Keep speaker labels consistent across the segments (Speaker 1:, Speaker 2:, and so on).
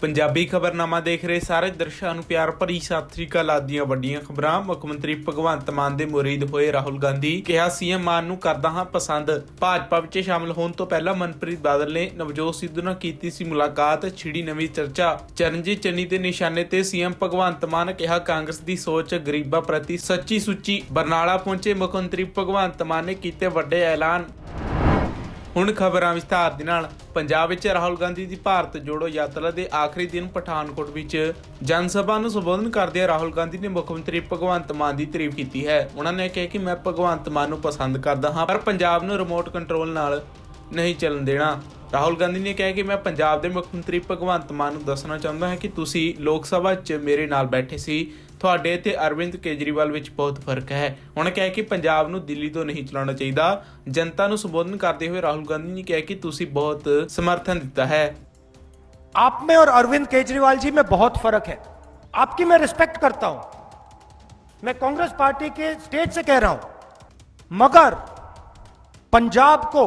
Speaker 1: ਪੰਜਾਬੀ ਖਬਰਨਾਮਾ ਦੇਖ ਰਹੇ ਸਾਰੇ ਦਰਸ਼ਕਾਂ ਨੂੰ ਪਿਆਰ ਭਰੀ ਸਤਿ ਸ੍ਰੀ ਅਕਾਲ। ਆਦੀਆਂ ਵੱਡੀਆਂ ਖਬਰਾਂ, ਮੁੱਖ ਮੰਤਰੀ ਭਗਵੰਤ ਮਾਨ ਦੇ ਮੁਰੀਦ ਹੋਏ ਰਾਹੁਲ ਗਾਂਧੀ ਕਿਹਾ, ਸੀਐਮ ਮਾਨ ਨੂੰ ਕਰਦਾ ਹਾਂ ਪਸੰਦ। ਭਾਜਪਾ ਵਿੱਚ ਸ਼ਾਮਲ ਹੋਣ ਤੋਂ ਪਹਿਲਾਂ ਮਨਪ੍ਰੀਤ ਬਾਦਲ ਨੇ ਨਵਜੋਤ ਸਿੱਧੂ ਨਾਲ ਕੀਤੀ ਸੀ ਮੁਲਾਕਾਤ, ਛਿੜੀ ਨਵੀਂ ਚਰਚਾ। ਚਰਨਜੀਤ ਚੰਨੀ ਦੇ ਨਿਸ਼ਾਨੇ ਤੇ ਸੀਐਮ ਭਗਵੰਤ ਮਾਨ ਕਿਹਾ, ਕਾਂਗਰਸ ਦੀ ਸੋਚ ਗਰੀਬਾਂ ਪ੍ਰਤੀ ਸੱਚੀ ਸੁੱਚੀ ਬਰਨਾਲਾ ਪਹੁੰਚੇ। ਮੁੱਖ ਮੰਤਰੀ ਭਗਵੰਤ ਮਾਨ ਨੇ ਕੀਤੇ ਵੱਡੇ ਐਲਾਨ। ਹੁਣ ਖਬਰਾਂ ਵਿਸਥਾਰ ਦੇ ਨਾਲ ਪੰਜਾਬ ਵਿੱਚ ਰਾਹੁਲ ਗਾਂਧੀ ਦੀ ਭਾਰਤ ਜੋੜੋ ਯਾਤਰਾ ਦੇ ਆਖਰੀ ਦਿਨ ਪਠਾਨਕੋਟ ਵਿੱਚ ਜਨ ਸਭਾ ਨੂੰ ਸੰਬੋਧਨ ਕਰਦਿਆਂ ਰਾਹੁਲ ਗਾਂਧੀ ਨੇ ਮੁੱਖ ਮੰਤਰੀ ਭਗਵੰਤ ਮਾਨ ਦੀ ਤਾਰੀਫ ਕੀਤੀ ਹੈ। ਉਹਨਾਂ ਨੇ ਕਿਹਾ ਕਿ ਮੈਂ ਭਗਵੰਤ ਮਾਨ ਨੂੰ ਪਸੰਦ ਕਰਦਾ ਹਾਂ, ਪਰ ਪੰਜਾਬ ਨੂੰ ਰਿਮੋਟ ਕੰਟਰੋਲ ਨਾਲ ਨਹੀਂ ਚੱਲਣ ਦੇਣਾ। ਰਾਹੁਲ ਗਾਂਧੀ ਨੇ ਕਿਹਾ ਕਿ ਮੈਂ ਪੰਜਾਬ ਦੇ ਮੁੱਖ ਮੰਤਰੀ ਭਗਵੰਤ ਮਾਨ ਨੂੰ ਦੱਸਣਾ ਚਾਹੁੰਦਾ ਹਾਂ ਕਿ ਤੁਸੀਂ ਲੋਕ ਸਭਾ 'ਚ ਮੇਰੇ ਨਾਲ ਬੈਠੇ ਸੀ ਤੁਹਾਡੇ ਤੇ ਅਰਵਿੰਦ ਕੇਜਰੀਵਾਲ ਵਿੱਚ ਬਹੁਤ ਫਰਕ ਹੈ ਉਹਨਾਂ ਕਿਹਾ ਕਿ ਪੰਜਾਬ ਨੂੰ ਦਿੱਲੀ ਤੋਂ ਨਹੀਂ ਚਲਾਉਣਾ ਚਾਹੀਦਾ ਜਨਤਾ ਨੂੰ ਸੰਬੋਧਨ ਕਰਦੇ ਹੋਏ ਰਾਹੁਲ ਗਾਂਧੀ ਨੇ ਕਿਹਾ ਕਿ ਤੁਸੀਂ ਬਹੁਤ ਸਮਰਥਨ ਦਿੱਤਾ ਹੈ
Speaker 2: आप में और अरविंद केजरीवाल जी में बहुत फर्क है आपकी मैं रिस्पेक्ट करता हूं मैं कांग्रेस पार्टी के स्टेज से कह रहा हूं मगर पंजाब को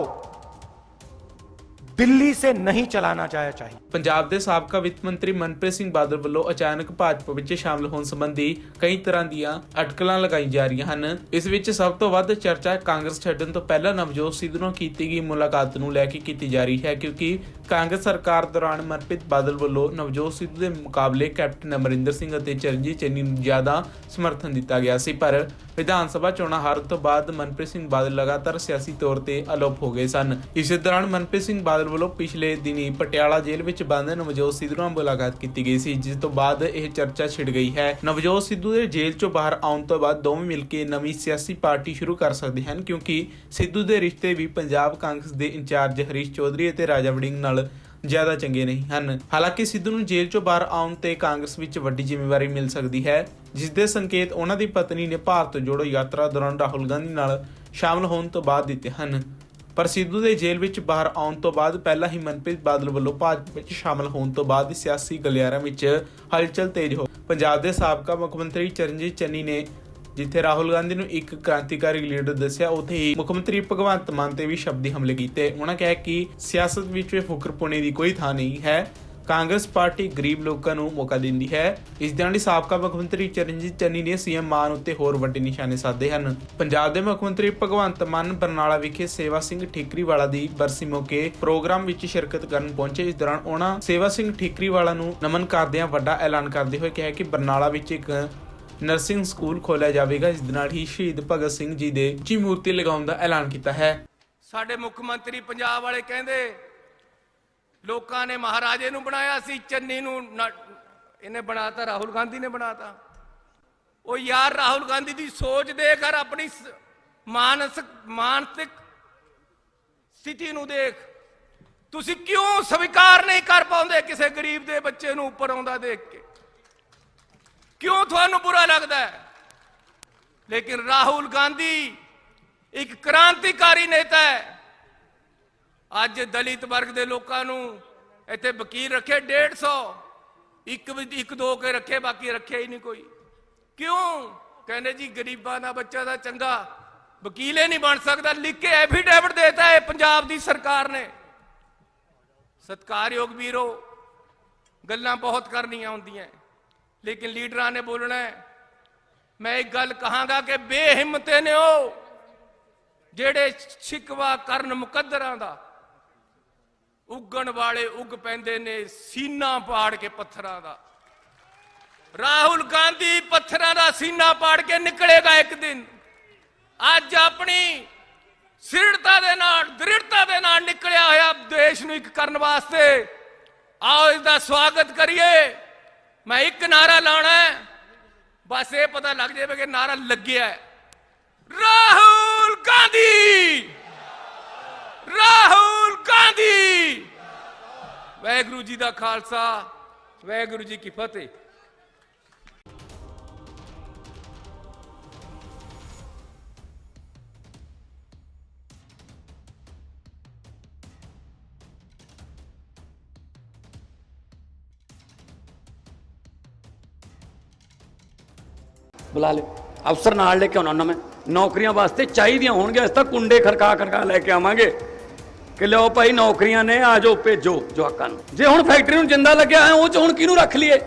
Speaker 2: ਦਿੱਲੀ ਸੇ ਨਹੀਂ ਚਲਾਣਾ ਚਾਹਿਆ ਚਾਹੀਏ
Speaker 1: ਪੰਜਾਬ ਦੇ ਸਾਬਕਾ ਵਿੱਤ ਮੰਤਰੀ ਮਨਪ੍ਰੀਤ ਸਿੰਘ ਬਾਦਲ ਵੱਲੋਂ ਅਚਾਨਕ ਭਾਜਪਾ ਵਿੱਚ ਸ਼ਾਮਲ ਹੋਣ ਸੰਬੰਧੀ ਕਈ ਤਰ੍ਹਾਂ ਦੀਆਂ ਅਟਕਲਾਂ ਲਗਾਈ ਜਾ ਰਹੀਆਂ ਹਨ। ਇਸ ਵਿੱਚ ਸਭ ਤੋਂ ਵੱਧ ਚਰਚਾ ਕਾਂਗਰਸ ਛੱਡਣ ਤੋਂ ਪਹਿਲਾਂ ਨਵਜੋਤ ਸਿੱਧੂ ਨਾਲ ਕੀਤੀ ਗਈ ਮੁਲਾਕਾਤ ਨੂੰ ਲੈ ਕੇ ਕੀਤੀ ਜਾ ਰਹੀ ਹੈ, ਕਿਉਂਕਿ ਕਾਂਗਰਸ ਸਰਕਾਰ ਦੌਰਾਨ ਮਨਪ੍ਰੀਤ ਬਾਦਲ ਵੱਲੋਂ ਨਵਜੋਤ ਸਿੱਧੂ ਦੇ ਮੁਕਾਬਲੇ ਕੈਪਟਨ ਅਮਰਿੰਦਰ ਸਿੰਘ ਅਤੇ ਚਰਨਜੀਤ ਚੰਨੀ ਨੂੰ ਜ਼ਿਆਦਾ ਸਮਰਥਨ ਦਿੱਤਾ ਗਿਆ ਸੀ, ਪਰ ਵਿਧਾਨ ਸਭਾ ਚੋਣਾਂ ਹਾਰਨ ਤੋਂ ਬਾਅਦ ਮਨਪ੍ਰੀਤ ਸਿੰਘ ਬਾਦਲ ਲਗਾਤਾਰ ਸਿਆਸੀ ਤੌਰ ਤੇ ਅਲੋਪ ਹੋ ਗਏ ਸਨ। ਇਸੇ ਦੌਰਾਨ ਮਨਪ੍ਰੀਤ ਸਿੰਘ ਬਾਦਲ ਵੱਲੋਂ ਪਿਛਲੇ ਦਿਨੀ ਪਟਿਆਲਾ ਜੇਲ੍ਹ ਵਿੱਚ ਬੰਦ ਨਵਜੋਤ ਸਿੱਧੂ ਨਾਲ ਮੁਲਾਕਾਤ ਕੀਤੀ ਗਈ ਸੀ, ਜਿਸ ਤੋਂ ਬਾਅਦ ਇਹ ਚਰਚਾ ਛਿੜ ਗਈ ਹੈ। ਨਵਜੋਤ ਸਿੱਧੂ ਦੇ ਜੇਲ੍ਹ ਚੋਂ ਬਾਹਰ ਆਉਣ ਤੋਂ ਬਾਅਦ ਦੋਵੇਂ ਮਿਲ ਕੇ ਨਵੀਂ ਸਿਆਸੀ ਪਾਰਟੀ ਸ਼ੁਰੂ ਕਰ ਸਕਦੇ ਹਨ, ਕਿਉਂਕਿ ਸਿੱਧੂ ਦੇ ਰਿਸ਼ਤੇ ਵੀ ਪੰਜਾਬ ਕਾਂਗਰਸ ਦੇ ਇੰਚਾਰਜ ਹਰੀਸ਼ ਚੌਧਰੀ ਅਤੇ ਰਾਜਾ ਵੜਿੰਗ ਨਾਲ ਜ਼ਿਆਦਾ ਚੰਗੇ ਨਹੀਂ ਹਨ। ਹਾਲਾਂਕਿ ਸਿੱਧੂ ਨੂੰ ਜੇਲ੍ਹ ਚੋਂ ਬਾਹਰ ਆਉਣ ਤੇ ਕਾਂਗਰਸ ਵਿੱਚ ਵੱਡੀ ਜ਼ਿੰਮੇਵਾਰੀ ਮਿਲ ਸਕਦੀ ਹੈ ਜਿਸ ਦੇ ਸੰਕੇਤ ਉਹਨਾਂ ਦੀ ਪਤਨੀ ਨੇ ਭਾਰਤ ਜੋੜੋ ਯਾਤਰਾ ਦੌਰਾਨ ਰਾਹੁਲ ਗਾਂਧੀ ਨਾਲ ਸ਼ਾਮਲ ਹੋਣ ਤੋਂ ਬਾਅਦ ਦਿੱਤੇ ਹਨ। ਪਰ ਸਿੱਧੂ ਦੇ ਜੇਲ੍ਹ ਵਿੱਚ ਬਾਹਰ ਆਉਣ ਤੋਂ ਬਾਅਦ ਪਹਿਲਾਂ ਹੀ ਮਨਪ੍ਰੀਤ ਬਾਦਲ ਵੱਲੋਂ ਭਾਜਪਾ ਵਿੱਚ ਸ਼ਾਮਲ ਹੋਣ ਤੋਂ ਬਾਅਦ ਸਿਆਸੀ ਗਲਿਆਰਿਆਂ ਵਿੱਚ ਹਲਚਲ ਤੇਜ਼ ਹੋ ਪੰਜਾਬ ਦੇ ਸਾਬਕਾ ਮੁੱਖ ਮੰਤਰੀ ਚਰਨਜੀਤ ਚੰਨੀ ਨੇ ਜਿੱਥੇ ਰਾਹੁਲ ਗਾਂਧੀ ਨੂੰ ਇੱਕ ਕ੍ਰਾਂਤੀਕਾਰੀ ਲੀਡਰ ਦੱਸਿਆ, ਉੱਥੇ ਹੀ ਮੁੱਖ ਮੰਤਰੀ ਭਗਵੰਤ ਮਾਨ ਤੇ ਵੀ ਸ਼ਬਦੀ ਹਮਲੇ ਕੀਤੇ। ਉਹਨਾਂ ਕਿਹਾ ਕਿ ਸਿਆਸਤ ਵਿੱਚ ਫੁਕਰਪੁਣੇ ਦੀ ਕੋਈ ਥਾਂ ਨਹੀਂ ਹੈ। ਕਾਂਗਰਸ ਪਾਰਟੀ ਗਰੀਬ ਲੋਕਾਂ ਨੂੰ ਮੌਕਾ ਦਿੰਦੀ ਹੈ। ਇਸ ਦੇ ਨਾਲ ਹੀ ਸਾਬਕਾ ਮੁੱਖ ਮੰਤਰੀ ਚਰਨਜੀਤ ਚੰਨੀ ਨੇ ਸੀਐਮ ਮਾਨ ਉੱਤੇ ਹੋਰ ਵੱਡੇ ਨਿਸ਼ਾਨੇ ਸਾਧੇ ਹਨ। ਪੰਜਾਬ ਦੇ ਮੁੱਖ ਮੰਤਰੀ ਭਗਵੰਤ ਮਾਨ ਬਰਨਾਲਾ ਵਿਖੇ ਸੇਵਾ ਸਿੰਘ ਠੀਕਰੀਵਾਲਾ ਦੀ ਬਰਸੀ ਮੌਕੇ ਪ੍ਰੋਗਰਾਮ ਵਿੱਚ ਸ਼ਿਰਕਤ ਕਰਨ ਪਹੁੰਚੇ। ਇਸ ਦੌਰਾਨ ਉਹਨਾਂ ਸੇਵਾ ਸਿੰਘ ਠੀਕਰੀਵਾਲਾ ਨੂੰ ਨਮਨ ਕਰਦਿਆਂ ਵੱਡਾ ਐਲਾਨ ਕਰਦੇ ਹੋਏ ਕਿਹਾ ਕਿ ਬਰਨਾਲਾ ਵਿੱਚ ਇੱਕ ਨਰਸਿੰਗ ਸਕੂਲ ਖੋਲ੍ਹਿਆ ਜਾਵੇਗਾ ਇਸ ਦੇ ਨਾਲ ਹੀ ਸ਼ਹੀਦ ਭਗਤ ਸਿੰਘ ਜੀ ਦੇ ਉੱਚੀ ਮੂਰਤੀ ਲਗਾਉਣ ਦਾ ਐਲਾਨ ਕੀਤਾ ਹੈ।
Speaker 3: ਸਾਡੇ ਮੁੱਖ ਮੰਤਰੀ ਪੰਜਾਬ ਵਾਲੇ ਕਹਿੰਦੇ, ਲੋਕਾਂ ਨੇ ਮਹਾਰਾਜੇ ਨੂੰ ਬਣਾਇਆ ਸੀ, ਚੰਨੀ ਨੂੰ ਇਹਨੇ ਬਣਾਤਾ, ਰਾਹੁਲ ਗਾਂਧੀ ਨੇ ਬਣਾਤਾ। ਉਹ ਯਾਰ ਰਾਹੁਲ ਗਾਂਧੀ ਦੀ ਸੋਚ ਦੇਖ ਔਰ ਆਪਣੀ ਮਾਨਸਿਕ ਮਾਨਸਿਕ ਸਥਿਤੀ ਨੂੰ ਦੇਖ। ਤੁਸੀਂ ਕਿਉਂ ਸਵੀਕਾਰ ਨਹੀਂ ਕਰ ਪਾਉਂਦੇ ਕਿਸੇ ਗਰੀਬ ਦੇ ਬੱਚੇ ਨੂੰ ਉੱਪਰ ਆਉਂਦਾ ਦੇਖ ਕੇ? ਕਿਉਂ ਤੁਹਾਨੂੰ ਬੁਰਾ ਲੱਗਦਾ ਹੈ? ਲੇਕਿਨ ਰਾਹੁਲ ਗਾਂਧੀ ਇੱਕ ਕ੍ਰਾਂਤੀਕਾਰੀ ਨੇਤਾ ਹੈ। ਅੱਜ ਦਲਿਤ ਵਰਗ ਦੇ ਲੋਕਾਂ ਨੂੰ ਇੱਥੇ ਵਕੀਲ ਰੱਖੇ 150 ਇੱਕ ਵੀ, ਇੱਕ ਦੋ ਕੇ ਰੱਖੇ, ਬਾਕੀ ਰੱਖਿਆ ਹੀ ਨਹੀਂ ਕੋਈ। ਕਿਉਂ? ਕਹਿੰਦੇ ਜੀ ਗਰੀਬਾਂ ਦਾ ਬੱਚਾ ਦਾ ਚੰਗਾ ਵਕੀਲ ਹੀ ਨਹੀਂ ਬਣ ਸਕਦਾ। ਲਿਖ ਕੇ ਐਫੀਡੇਵਿਟ ਦੇਤਾ ਹੈ ਪੰਜਾਬ ਦੀ ਸਰਕਾਰ ਨੇ। ਸਤਕਾਰਯੋਗ ਵੀਰੋ, ਗੱਲਾਂ ਬਹੁਤ ਕਰਨੀਆਂ ਹੁੰਦੀਆਂ। ਲੇਕਿਨ ਲੀਡਰਾਂ ਨੇ ਬੋਲਣਾ ਹੈ, ਮੈਂ ਇੱਕ ਗੱਲ ਕਹਾਂਗਾ ਕਿ ਬੇਹਿੰਮਤੇ ਨੇ ਉਹ ਜਿਹੜੇ ਸ਼ਿਕਵਾ ਕਰਨ ਮੁਕੱਦਰਾਂ ਦਾ, ਉੱਗਣ ਵਾਲੇ ਉੱਗ ਪੈਂਦੇ ਨੇ ਸੀਨਾ ਪਾੜ ਕੇ ਪੱਥਰਾਂ ਦਾ। ਰਾਹੁਲ ਗਾਂਧੀ ਪੱਥਰਾਂ ਦਾ ਸੀਨਾ ਪਾੜ ਕੇ ਨਿਕਲੇਗਾ ਇੱਕ ਦਿਨ। ਅੱਜ ਆਪਣੀ ਸਿਰੜਤਾ ਦੇ ਨਾਲ, ਦ੍ਰਿੜਤਾ ਦੇ ਨਾਲ ਨਿਕਲਿਆ ਹੋਇਆ ਦੇਸ਼ ਨੂੰ ਇੱਕ ਕਰਨ ਵਾਸਤੇ। ਆਓ ਇਸ ਦਾ ਸਵਾਗਤ ਕਰੀਏ। ਮੈਂ ਇੱਕ ਨਾਰਾ ਲਾਉਣਾ ਹੈ। ਬਸ ਇਹ ਪਤਾ ਲੱਗ ਜਾਵੇ ਕਿ ਨਾਰਾ ਲੱਗਿਆ ਹੈ। ਰਾਹੁਲ ਗਾਂਧੀ! ਰਾਹੁਲ ਗਾਂਧੀ! ਵਾਹਿਗੁਰੂ ਜੀ ਦਾ ਖਾਲਸਾ, ਵਾਹਿਗੁਰੂ ਜੀ ਕੀ ਫਤਿਹ।
Speaker 4: ਬੁਲਾ ਲਿਓ। ਅਫਸਰ ਨਾਲ ਲੈ ਕੇ ਆਉਣਾ ਉਹਨਾਂ ਮੈਂ। ਨੌਕਰੀਆਂ ਵਾਸਤੇ ਚਾਹੀਦੀਆਂ ਹੋਣਗੀਆਂ ਇਸ ਤਾਂ ਕੁੰਡੇ ਖੜਕਾ ਖੜਕਾ ਲੈ ਕੇ ਆਵਾਂਗੇ। ਕਿ ਲਓ ਭਾਈ, ਨੌਕਰੀਆਂ ਨੇ, ਆ ਜਾਓ, ਭੇਜੋ ਜਵਾਕਾਂ ਨੂੰ। ਜੇ ਹੁਣ ਫੈਕਟਰੀ ਨੂੰ ਜਿੰਦਾ ਲੱਗਿਆ ਹੈ, ਉਹ ਚ ਹੁਣ ਕਿਹਨੂੰ ਰੱਖ ਲਈਏ?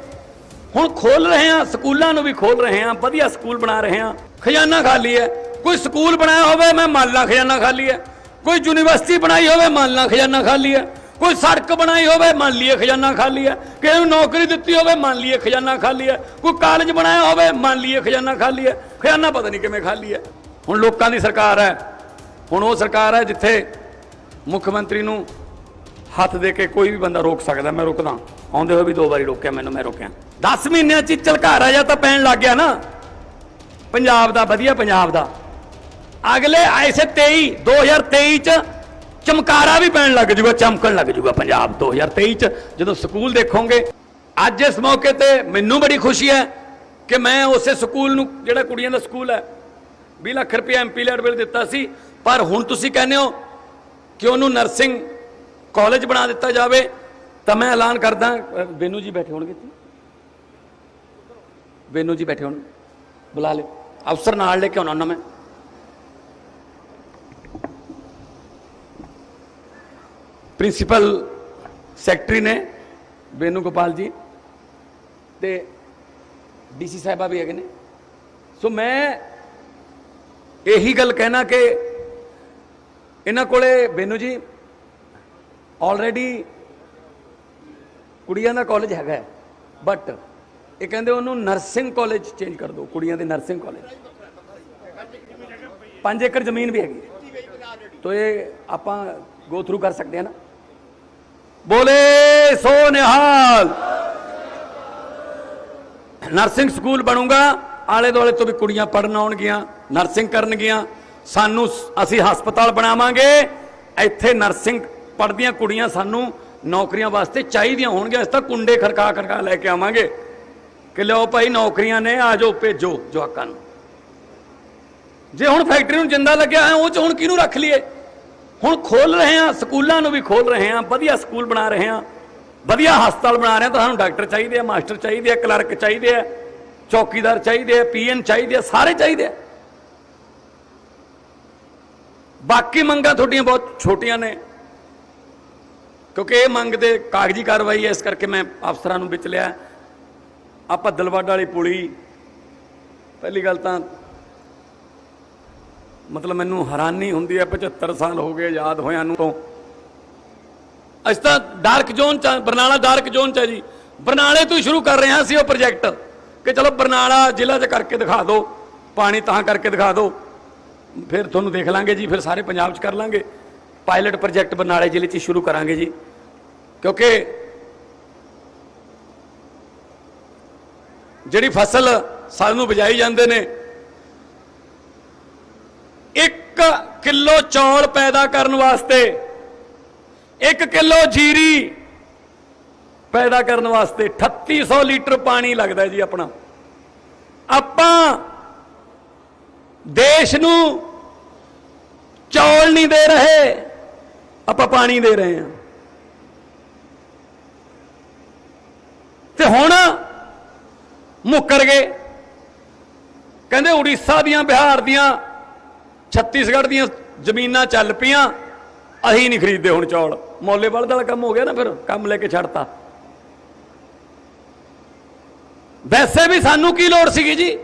Speaker 4: ਹੁਣ ਖੋਲ ਰਹੇ ਆ ਸਕੂਲਾਂ ਨੂੰ ਵੀ ਖੋਲ ਰਹੇ ਆ ਵਧੀਆ ਸਕੂਲ ਬਣਾ ਰਹੇ ਆ ਖਜ਼ਾਨਾ ਖਾਲੀ ਹੈ। ਕੋਈ ਸਕੂਲ ਬਣਾਇਆ ਹੋਵੇ, ਮੈਂ ਮੰਨ ਲਾ ਖਜ਼ਾਨਾ ਖਾਲੀ ਹੈ। ਕੋਈ ਯੂਨੀਵਰਸਿਟੀ ਬਣਾਈ ਹੋਵੇ ਮੰਨ ਲਾ ਖਜ਼ਾਨਾ ਖਾਲੀ ਹੈ। ਕੋਈ ਸੜਕ ਬਣਾਈ ਹੋਵੇ, ਮੰਨ ਲਈਏ ਖਜ਼ਾਨਾ ਖਾਲੀ ਹੈ। ਕਿਸੇ ਨੂੰ ਨੌਕਰੀ ਦਿੱਤੀ ਹੋਵੇ, ਮੰਨ ਲਈਏ ਖਜ਼ਾਨਾ ਖਾਲੀ ਹੈ। ਕੋਈ ਕਾਲਜ ਬਣਾਇਆ ਹੋਵੇ, ਮੰਨ ਲਈਏ ਖਜ਼ਾਨਾ ਖਾਲੀ ਹੈ। ਖਜ਼ਾਨਾ ਪਤਾ ਨਹੀਂ ਕਿਵੇਂ ਖਾਲੀ ਹੈ। ਹੁਣ ਲੋਕਾਂ ਦੀ ਸਰਕਾਰ ਹੈ। ਹੁਣ ਉਹ ਸਰਕਾਰ ਹੈ ਜਿੱਥੇ ਮੁੱਖ ਮੰਤਰੀ ਨੂੰ ਹੱਥ ਦੇ ਕੇ ਕੋਈ ਵੀ ਬੰਦਾ ਰੋਕ ਸਕਦਾ, ਮੈਂ ਰੁਕਦਾ। ਆਉਂਦੇ ਹੋਏ ਵੀ ਦੋ ਵਾਰੀ ਰੋਕਿਆ, ਮੈਨੂੰ ਮੈਂ ਰੋਕਿਆ। 10 ਮਹੀਨਿਆਂ ਚ ਹੀ ਝਲਕਾਰਾ ਜਾਂ ਤਾਂ ਪੈਣ ਲੱਗ ਗਿਆ ਨਾ। ਪੰਜਾਬ ਦਾ, ਵਧੀਆ ਪੰਜਾਬ ਦਾ। ਅਗਲੇ ਐਸੇ 23 2023 ਚ ਚਮਕਾਰਾ ਵੀ ਪੈਣ ਲੱਗ ਜੂਗਾ ਚਮਕਣ ਲੱਗ ਜੂਗਾ ਪੰਜਾਬ 2023 ਚ। ਜਦੋਂ ਸਕੂਲ ਦੇਖੋਗੇ ਅੱਜ ਇਸ ਮੌਕੇ ਤੇ ਮੈਨੂੰ ਬੜੀ ਖੁਸ਼ੀ ਹੈ ਕਿ ਮੈਂ ਉਸੇ ਸਕੂਲ ਨੂੰ ਜਿਹੜਾ ਕੁੜੀਆਂ ਦਾ ਸਕੂਲ ਹੈ 20 ਲੱਖ ਰੁਪਏ ਐਮਪੀ ਲੈਡ ਵੇਲੇ ਦਿੱਤਾ ਸੀ। ਪਰ ਹੁਣ ਤੁਸੀਂ ਕਹਿੰਦੇ ਹੋ ਕਿ ਉਹਨੂੰ ਨਰਸਿੰਗ ਕਾਲਜ ਬਣਾ ਦਿੱਤਾ ਜਾਵੇ ਤਾਂ ਮੈਂ ਐਲਾਨ ਕਰਦਾ ਅ, ਬੇਨੂ ਜੀ ਬੈਠੇ ਹੋਣਗੇ ਇੱਥੇ। ਬੇਨੂ ਜੀ ਬੈਠੇ ਹੋਣ ਬੁਲਾ ਲਿਓ। ਅਫਸਰ ਨਾਲ ਲੈ ਕੇ ਆਉਣਾ ਉਹਨਾਂ ਮੈਂ। ਪ੍ਰਿੰਸੀਪਲ ਸੈਕਟਰੀ ਨੇ ਬੇਨੂ ਗੋਪਾਲ ਜੀ ਤੇ ਡੀਸੀ ਸਾਹਿਬਾ ਵੀ ਹੈਗੇ ਨੇ। ਸੋ ਮੈਂ ਇਹੀ ਗੱਲ ਕਹਿਣਾ ਕਿ ਇਹਨਾਂ ਕੋਲੇ ਬੇਨੂ ਜੀ ਆਲਰੇਡੀ ਕੁੜੀਆਂ ਦਾ ਕਾਲਜ ਹੈਗਾ ਬਟ ਇਹ ਕਹਿੰਦੇ ਉਹਨੂੰ ਨਰਸਿੰਗ ਕਾਲਜ ਚੇਂਜ ਕਰ ਦਿਓ, ਕੁੜੀਆਂ ਦੇ ਨਰਸਿੰਗ ਕਾਲਜ 5 ਏਕੜ ਜ਼ਮੀਨ ਵੀ ਹੈਗੀ। ਤੋ ਇਹ ਆਪਾਂ ਗੋ ਥਰੂ ਕਰ ਸਕਦੇ ਹਾਂ ਨਾ। ਬੋਲੇ, ਸੋ ਨਿਹਾਲ। ਨਰਸਿੰਗ ਸਕੂਲ ਬਣੂਗਾ, ਆਲੇ ਦੁਆਲੇ ਤੋਂ ਵੀ ਕੁੜੀਆਂ ਪੜਨ ਆਉਣਗੀਆਂ, ਨਰਸਿੰਗ ਕਰਨਗੀਆਂ। ਸਾਨੂੰ ਅਸੀਂ ਹਸਪਤਾਲ ਬਣਾਵਾਂਗੇ। ਇੱਥੇ ਨਰਸਿੰਗ ਪੜਦੀਆਂ ਕੁੜੀਆਂ ਸਾਨੂੰ ਨੌਕਰੀਆਂ ਵਾਸਤੇ ਚਾਹੀਦੀਆਂ ਹੋਣਗੀਆਂ। ਇਸ ਤਾਂ ਕੁੰਡੇ ਖੜਕਾ ਖੜਕਾ ਲੈ ਕੇ ਆਵਾਂਗੇ। ਕਿ ਲਓ ਭਾਈ, ਨੌਕਰੀਆਂ ਨੇ, ਆ ਜਾਓ, ਭੇਜੋ ਜਵਾਕਾਂ ਨੂੰ। ਜੇ ਹੁਣ ਫੈਕਟਰੀ ਨੂੰ ਜਿੰਦਾ ਲੱਗਿਆ ਹੈ ਉਹ ਚ ਹੁਣ ਕਿਹਨੂੰ ਰੱਖ ਲਈਏ? ਹੁਣ ਖੋਲ ਰਹੇ ਆ ਸਕੂਲਾਂ ਨੂੰ ਵੀ ਖੋਲ ਰਹੇ ਆ ਵਧੀਆ ਸਕੂਲ ਬਣਾ ਰਹੇ ਆ ਵਧੀਆ ਹਸਪਤਾਲ ਬਣਾ ਰਹੇ ਆ ਤਾਂ ਸਾਨੂੰ ਡਾਕਟਰ ਚਾਹੀਦੇ ਆ, ਮਾਸਟਰ ਚਾਹੀਦੇ ਆ, ਕਲਰਕ ਚਾਹੀਦੇ ਆ, ਚੌਕੀਦਾਰ ਚਾਹੀਦੇ ਆ ਪੀਐਨ ਚਾਹੀਦੇ ਆ, ਸਾਰੇ ਚਾਹੀਦੇ ਆ। ਬਾਕੀ ਮੰਗਾਂ ਤੁਹਾਡੀਆਂ ਬਹੁਤ ਛੋਟੀਆਂ ਨੇ, ਕਿਉਂਕਿ ਇਹ ਮੰਗ ਦੇ ਕਾਗਜ਼ੀ ਕਾਰਵਾਈ ਹੈ, ਇਸ ਕਰਕੇ ਮੈਂ ਅਫਸਰਾਂ ਨੂੰ ਵਿੱਚ ਲਿਆ। ਆਪਾਂ ਦਲਵਾਡਾ ਵਾਲੀ ਪੁਲੀ, ਪਹਿਲੀ ਗੱਲ ਤਾਂ ਮਤਲਬ ਮੈਨੂੰ ਹੈਰਾਨੀ ਹੁੰਦੀ ਹੈ 75 ਸਾਲ ਹੋ ਗਏ ਯਾਦ ਹੋਇਆਂ ਨੂੰ ਤੋਂ। ਅਸੀਂ ਤਾਂ ਡਾਰਕ ਜ਼ੋਨ ਚ ਬਰਨਾਲਾ ਡਾਰਕ ਜ਼ੋਨ ਚ ਹੈ ਜੀ। ਬਰਨਾਲੇ ਤੋਂ ਹੀ ਸ਼ੁਰੂ ਕਰ ਰਹੇ ਹਾਂ ਅਸੀਂ ਉਹ ਪ੍ਰੋਜੈਕਟ ਕਿ ਚਲੋ ਬਰਨਾਲਾ ਜ਼ਿਲ੍ਹਾ 'ਚ ਕਰਕੇ ਦਿਖਾ ਦਿਓ ਪਾਣੀ ਤਾਂ ਕਰਕੇ ਦਿਖਾ ਦਿਓ ਫਿਰ ਤੁਹਾਨੂੰ ਦੇਖ ਲਾਂਗੇ ਜੀ, ਫਿਰ ਸਾਰੇ ਪੰਜਾਬ 'ਚ ਕਰ ਲਾਂਗੇ। ਪਾਇਲਟ ਪ੍ਰੋਜੈਕਟ ਬਰਨਾਲੇ ਜ਼ਿਲ੍ਹੇ 'ਚ ਹੀ ਸ਼ੁਰੂ ਕਰਾਂਗੇ ਜੀ। ਕਿਉਂਕਿ ਜਿਹੜੀ ਫਸਲ ਸਾਨੂੰ ਬਜਾਈ ਜਾਂਦੇ ਨੇ 1 ਕਿਲੋ ਚੌਲ ਪੈਦਾ ਕਰਨ ਵਾਸਤੇ 1 ਕਿਲੋ ਜੀਰੀ ਪੈਦਾ ਕਰਨ ਵਾਸਤੇ 3800 ਲੀਟਰ ਪਾਣੀ ਲੱਗਦਾ ਜੀ ਆਪਣਾ। ਆਪਾਂ ਦੇਸ਼ ਨੂੰ ਚੌਲ ਨਹੀਂ ਦੇ ਰਹੇ, ਆਪਾਂ ਪਾਣੀ ਦੇ ਰਹੇ ਹਾਂ। ਤੇ ਹੁਣ ਮੁੱਕਰ ਗਏ। ਕਹਿੰਦੇ ਉੜੀਸਾ ਦੀਆਂ, ਬਿਹਾਰ ਦੀਆਂ ਛੱਤੀਸਗੜ੍ਹ ਦੀਆਂ ਜ਼ਮੀਨਾਂ ਚੱਲ ਪਈਆਂ, ਅਸੀਂ ਨਹੀਂ ਖਰੀਦਦੇ ਹੁਣ ਚੌਲ। ਮੌਲੇ ਵਾਲਾ ਕੰਮ ਹੋ ਗਿਆ ਨਾ ਫਿਰ, ਕੰਮ ਲੈ ਕੇ ਛੱਡਤਾ। ਵੈਸੇ ਵੀ ਸਾਨੂੰ ਕੀ ਲੋੜ ਸੀਗੀ ਜੀ?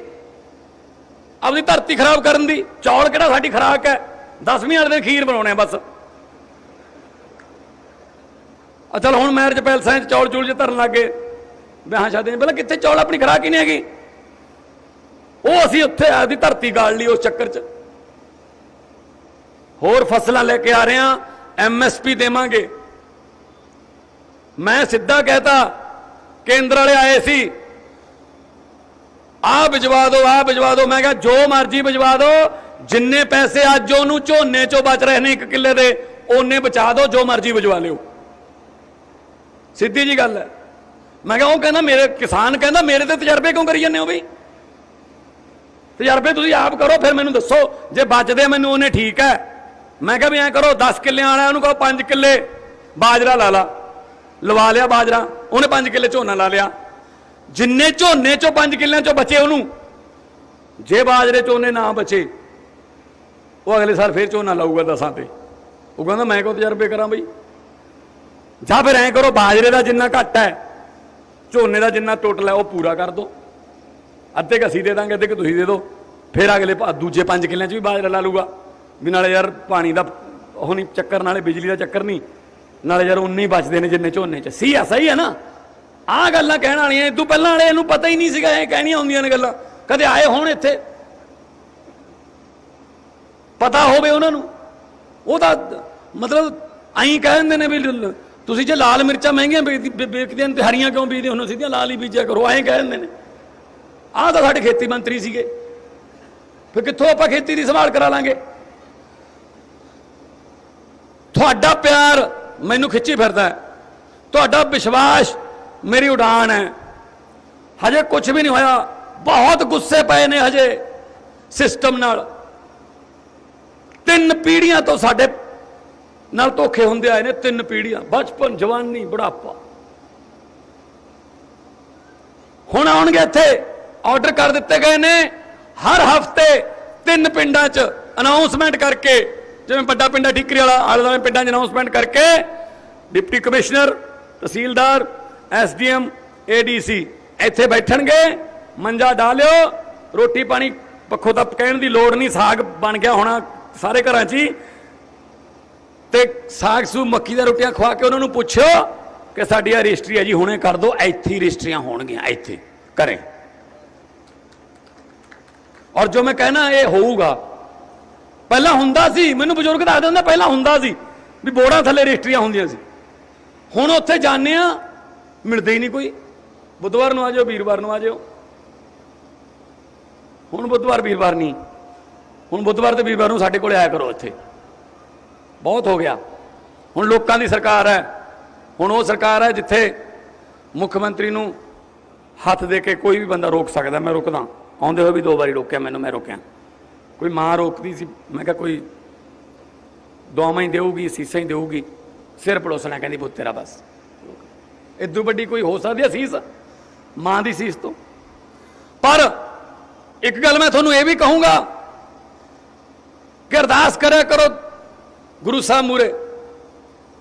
Speaker 4: ਆਪਣੀ ਧਰਤੀ ਖਰਾਬ ਕਰਨ ਦੀ। ਚੌਲ ਕਿਹੜਾ ਸਾਡੀ ਖਰਾਕ ਹੈ? 10ਵੀਂ ਵਾਲੇ ਦਿਨ ਖੀਰ ਬਣਾਉਣੇ ਆ ਬਸ। ਆ ਚਲ ਹੁਣ ਮੈਰਿਜ ਪੈਲਸਾਂ 'ਚ ਚੌਲ ਚੂਲ ਜੇ ਧਰਨ ਲੱਗੇ ਵਿਆਹਾਂ ਸ਼ਾਦੀਆਂ 'ਚ ਪਹਿਲਾਂ ਕਿੱਥੇ ਚੌਲ? ਆਪਣੀ ਖਰਾਕ ਹੀ ਨਹੀਂ ਹੈਗੀ? ਉਹ ਅਸੀਂ ਉੱਥੇ ਆਪਦੀ ਧਰਤੀ ਗਾਲ ਲਈ ਉਸ ਚੱਕਰ 'ਚ। ਹੋਰ ਫਸਲਾਂ ਲੈ ਕੇ ਆ ਰਹੇ ਹਾਂ ਐਮਐਸਪੀ ਦੇਵਾਂਗੇ। ਮੈਂ ਸਿੱਧਾ ਕਹਿਤਾ, ਕੇਂਦਰ ਵਾਲੇ ਆਏ ਸੀ ਆ ਭਿਜਵਾ ਦਿਓ ਆ ਭਿਜਵਾ ਦਿਓ ਮੈਂ ਕਿਹਾ, ਜੋ ਮਰਜ਼ੀ ਭਿਜਵਾ ਦਿਓ ਜਿੰਨੇ ਪੈਸੇ ਅੱਜ ਉਹਨੂੰ ਝੋਨੇ ਚੋਂ ਬਚ ਰਹੇ ਨੇ ਇੱਕ ਕਿੱਲੇ ਦੇ, ਉਹਨੇ ਬਚਾ ਦਿਓ ਜੋ ਮਰਜ਼ੀ ਭਿਜਵਾ ਲਿਓ। ਸਿੱਧੀ ਜੀ ਗੱਲ ਹੈ। ਮੈਂ ਕਿਹਾ, ਉਹ ਕਹਿੰਦਾ, ਮੇਰੇ ਕਿਸਾਨ ਕਹਿੰਦਾ, ਮੇਰੇ ਤੇ ਤਜਰਬੇ ਕਿਉਂ ਕਰੀ ਜਾਂਦੇ ਹੋ ਬਈ? ਤਜਰਬੇ ਤੁਸੀਂ ਆਪ ਕਰੋ, ਫਿਰ ਮੈਨੂੰ ਦੱਸੋ। ਜੇ ਬਚਦੇ ਮੈਨੂੰ ਉਹਨੇ ਠੀਕ ਹੈ। ਮੈਂ ਕਿਹਾ ਵੀ ਐਂ ਕਰੋ 10 ਕਿੱਲਿਆਂ ਵਾਲਿਆਂ ਉਹਨੂੰ ਕਹੋ 5 ਕਿੱਲੇ, ਬਾਜਰਾ ਲਾ ਲਾ। ਲਵਾ ਲਿਆ ਬਾਜਰਾ, ਉਹਨੇ 5 ਕਿੱਲੇ ਝੋਨਾ ਲਾ ਲਿਆ। ਜਿੰਨੇ ਝੋਨੇ ਚੋਂ 5 ਕਿੱਲਿਆਂ ਚੋਂ ਬਚੇ ਉਹਨੂੰ, ਜੇ ਬਾਜਰੇ ਝੋਨੇ ਨਾ ਬਚੇ, ਉਹ ਅਗਲੇ ਸਾਲ ਫੇਰ ਝੋਨਾ ਲਾਊਗਾ ਦਸਾਂ ਤੇ। ਉਹ ਕਹਿੰਦਾ, ਮੈਂ ਕਿਉਂ ਤਜਰਬੇ ਕਰਾਂ ਬਈ? ਜਾਂ ਫਿਰ ਐਂ ਕਰੋ, ਬਾਜਰੇ ਦਾ ਜਿੰਨਾ ਘੱਟ ਹੈ, ਝੋਨੇ ਦਾ ਜਿੰਨਾ ਟੋਟਲ ਹੈ, ਉਹ ਪੂਰਾ ਕਰ ਦਿਓ ਅੱਧੇ ਕੁ ਅਸੀਂ ਦੇ ਦਾਂਗੇ, ਅੱਧੇ ਕੁ ਤੁਸੀਂ ਦੇ। ਦਿਓ ਫਿਰ ਅਗਲੇ ਦੂਜੇ 5 ਕਿੱਲਿਆਂ 'ਚ ਵੀ ਬਾਜਰਾ ਲਾ ਲੂਗਾ ਵੀ ਨਾਲੇ ਯਾਰ ਪਾਣੀ ਦਾ ਉਹ ਨਹੀਂ, ਚੱਕਰ ਨਾਲੇ ਬਿਜਲੀ ਦਾ ਚੱਕਰ ਨਹੀਂ। ਨਾਲੇ ਯਾਰ ਉਨੇ ਹੀ ਬਚਦੇ ਨੇ ਜਿੰਨੇ ਝੋਨੇ 'ਚ। ਸਹੀ ਆ ਸਹੀ ਆ ਨਾ? ਆਹ ਗੱਲਾਂ ਕਹਿਣ ਵਾਲੀਆਂ ਇਦੋਂ ਪਹਿਲਾਂ ਵਾਲੇ ਇਹਨੂੰ ਪਤਾ ਹੀ ਨਹੀਂ ਸੀਗਾ ਇਹ ਕਹਿਣੀਆਂ ਹੁੰਦੀਆਂ ਨੇ ਗੱਲਾਂ। ਕਦੇ ਆਏ ਹੋਣ ਇੱਥੇ? ਪਤਾ ਹੋਵੇ ਉਹਨਾਂ ਨੂੰ। ਉਹ ਤਾਂ ਮਤਲਬ ਐਂ ਕਹਿ ਦਿੰਦੇ ਨੇ ਵੀ ਤੁਸੀਂ ਜੇ ਲਾਲ ਮਿਰਚਾਂ ਮਹਿੰਗੀਆਂ ਵੇਚਦੀ- ਵੇ- ਵੇਚਦੇ ਨੇ ਤੇ ਹਰੀਆਂ ਕਿਉਂ ਬੀਜਦੇ ਹੋ? ਸਿੱਧੀਆਂ ਲਾਲ ਹੀ ਬੀਜਿਆ ਕਰੋ, ਐਂ ਕਹਿ ਦਿੰਦੇ ਨੇ। ਆਹ ਤਾਂ ਸਾਡੇ ਖੇਤੀ ਮੰਤਰੀ ਸੀਗੇ। ਫਿਰ ਕਿੱਥੋਂ ਆਪਾਂ ਖੇਤੀ ਦੀ ਸੰਭਾਲ ਕਰਾ ਲਾਂਗੇ? ਤੁਹਾਡਾ ਪਿਆਰ ਮੈਨੂੰ ਖਿੱਚੀ ਫਿਰਦਾ ਹੈ। ਤੁਹਾਡਾ ਵਿਸ਼ਵਾਸ ਮੇਰੀ ਉਡਾਨ ਹੈ। ਹਜੇ ਕੁਝ ਵੀ ਨਹੀਂ ਹੋਇਆ। ਬਹੁਤ ਗੁੱਸੇ ਪਏ ਨੇ ਹਜੇ ਸਿਸਟਮ ਨਾਲ। ਤਿੰਨ ਪੀੜ੍ਹੀਆਂ ਤੋਂ ਸਾਡੇ ਨਾਲ ਧੋਖੇ ਹੁੰਦੇ ਆਏ ਨੇ ਤਿੰਨ ਪੀੜ੍ਹੀਆਂ। ਬਚਪਨ, ਜਵਾਨੀ, ਬੁਢਾਪਾ। ਹੁਣ ਆਉਣਗੇ ਇੱਥੇ। ਆਰਡਰ ਕਰ ਦਿੱਤੇ ਗਏ ਨੇ। ਹਰ ਹਫ਼ਤੇ ਤਿੰਨ ਪਿੰਡਾਂ 'ਚ ਅਨਾਉਂਸਮੈਂਟ ਕਰਕੇ ਜਿਵੇਂ ਵੱਡਾ ਪਿੰਡਾ ਠੀਕਰੀ ਵਾਲਾ, ਆਲੇ ਦੁਆਲੇ ਪਿੰਡਾਂ 'ਚ ਅਨਾਉਂਸਮੈਂਟ ਕਰਕੇ ਡਿਪਟੀ ਕਮਿਸ਼ਨਰ, ਤਹਿਸੀਲਦਾਰ, ਐਸਡੀਐਮ, ਏਡੀਸੀ ਇੱਥੇ ਬੈਠਣਗੇ। ਮੰਜਾ ਡਾਲਿਓ ਰੋਟੀ ਪਾਣੀ ਪੱਖੋਂ ਤਾਂ ਕਹਿਣ ਦੀ ਲੋੜ ਨਹੀਂ, ਸਾਗ ਬਣ ਗਿਆ ਹੋਣਾ ਸਾਰੇ ਘਰਾਂ 'ਚ ਹੀ। ਤੇ ਸਾਗ ਸੂ ਮੱਕੀ ਦੀਆਂ ਰੋਟੀਆਂ ਖਵਾ ਕੇ ਉਹਨਾਂ ਨੂੰ ਪੁੱਛਿਓ ਕਿ ਸਾਡੀ ਆ ਰਜਿਸਟਰੀ ਹੈ ਜੀ, ਹੁਣੇ ਕਰ ਦਿਓ, ਇੱਥੇ ਹੀ ਰਜਿਸਟਰੀਆਂ ਹੋਣਗੀਆਂ, ਇੱਥੇ ਕਰੇ ਔਰ ਜੋ ਮੈਂ ਕਹਿਣਾ, ਇਹ ਹੋਊਗਾ ਪਹਿਲਾਂ ਹੁੰਦਾ ਸੀ, ਮੈਨੂੰ ਬਜ਼ੁਰਗ ਦੱਸਦੇ ਹੁੰਦੇ, ਪਹਿਲਾਂ ਹੁੰਦਾ ਸੀ ਵੀ ਬੋੜਾਂ ਥੱਲੇ ਰਜਿਸਟਰੀਆਂ ਹੁੰਦੀਆਂ ਸੀ। ਹੁਣ ਉੱਥੇ ਜਾਂਦੇ ਆ ਮਿਲਦੇ ਹੀ ਨਹੀਂ ਕੋਈ। ਬੁੱਧਵਾਰ ਨੂੰ ਆ ਜਾਓ ਵੀਰਵਾਰ ਨੂੰ ਆ ਜਾਓ ਹੁਣ ਬੁੱਧਵਾਰ, ਵੀਰਵਾਰ ਨਹੀਂ। ਹੁਣ ਬੁੱਧਵਾਰ ਤੇ ਵੀਰਵਾਰ ਨੂੰ ਸਾਡੇ ਕੋਲੇ ਆਇਆ ਕਰੋ ਇੱਥੇ। ਬਹੁਤ ਹੋ ਗਿਆ। ਹੁਣ ਲੋਕਾਂ ਦੀ ਸਰਕਾਰ ਹੈ। ਹੁਣ ਉਹ ਸਰਕਾਰ ਹੈ ਜਿੱਥੇ ਮੁੱਖ ਮੰਤਰੀ ਨੂੰ ਹੱਥ ਦੇ ਕੇ ਕੋਈ ਵੀ ਬੰਦਾ ਰੋਕ ਸਕਦਾ, ਮੈਂ ਰੁਕਦਾ। ਆਉਂਦੇ ਹੋਏ ਵੀ ਦੋ ਵਾਰੀ ਰੋਕਿਆ, ਮੈਨੂੰ, ਮੈਂ ਰੋਕਿਆ। ਕੋਈ ਮਾਂ ਰੋਕਦੀ ਸੀ, ਮੈਂ ਕਿਹਾ ਕੋਈ ਦੁਆਵਾਂ ਹੀ ਦੇਊਗੀ ਸੀਸਾਂ ਹੀ ਦੇਊਗੀ, ਸਿਰ ਪੜੋਸਣਾ ਕਹਿੰਦੀ, ਪੁੱਤ ਤੇਰਾ ਬਸ। ਇਦੋਂ ਵੱਡੀ ਕੋਈ ਹੋ ਸਕਦੀ ਹੈ ਸੀਸ ਮਾਂ ਦੀ ਸੀਸ ਤੋਂ। ਪਰ ਇੱਕ ਗੱਲ ਮੈਂ ਤੁਹਾਨੂੰ ਇਹ ਵੀ ਕਹੂੰਗਾ ਕਿ ਅਰਦਾਸ ਕਰਿਆ ਕਰੋ ਗੁਰੂ ਸਾਹਿਬ ਮੂਰੇ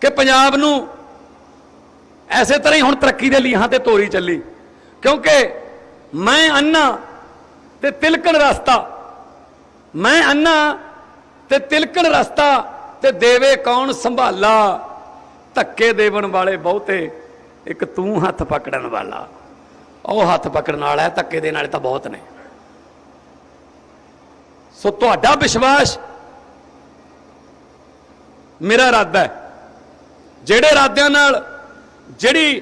Speaker 4: ਕਿ ਪੰਜਾਬ ਨੂੰ ਐਸੇ ਤਰ੍ਹਾਂ ਹੀ ਹੁਣ ਤਰੱਕੀ ਦੇ ਲੀਹਾਂ ਤੇ ਤੋਰੀ ਚੱਲੀ। ਕਿਉਂਕਿ ਮੈਂ ਅੰਨਾ ਤੇ ਤਿਲਕਣ ਰਸਤਾ ਮੈਂ ਅੰਨਾ ਤੇ ਤਿਲਕਣ ਰਸਤਾ ਤੇ ਦੇਵੇ ਕੌਣ ਸੰਭਾਲਾ? ਧੱਕੇ ਦੇਵਣ ਵਾਲੇ ਬਹੁਤੇ, ਇੱਕ ਤੂੰ ਹੱਥ ਪਕੜਨ ਵਾਲਾ। ਉਹ ਹੱਥ ਪਕੜਨ ਵਾਲਾ ਹੈ, ਧੱਕੇ ਦੇਣ ਵਾਲੇ ਤਾਂ ਬਹੁਤ ਨੇ। ਸੋ ਤੁਹਾਡਾ ਵਿਸ਼ਵਾਸ ਮੇਰਾ ਇਰਾਦਾ ਹੈ। ਜਿਹੜੇ ਇਰਾਦਿਆਂ ਨਾਲ, ਜਿਹੜੀ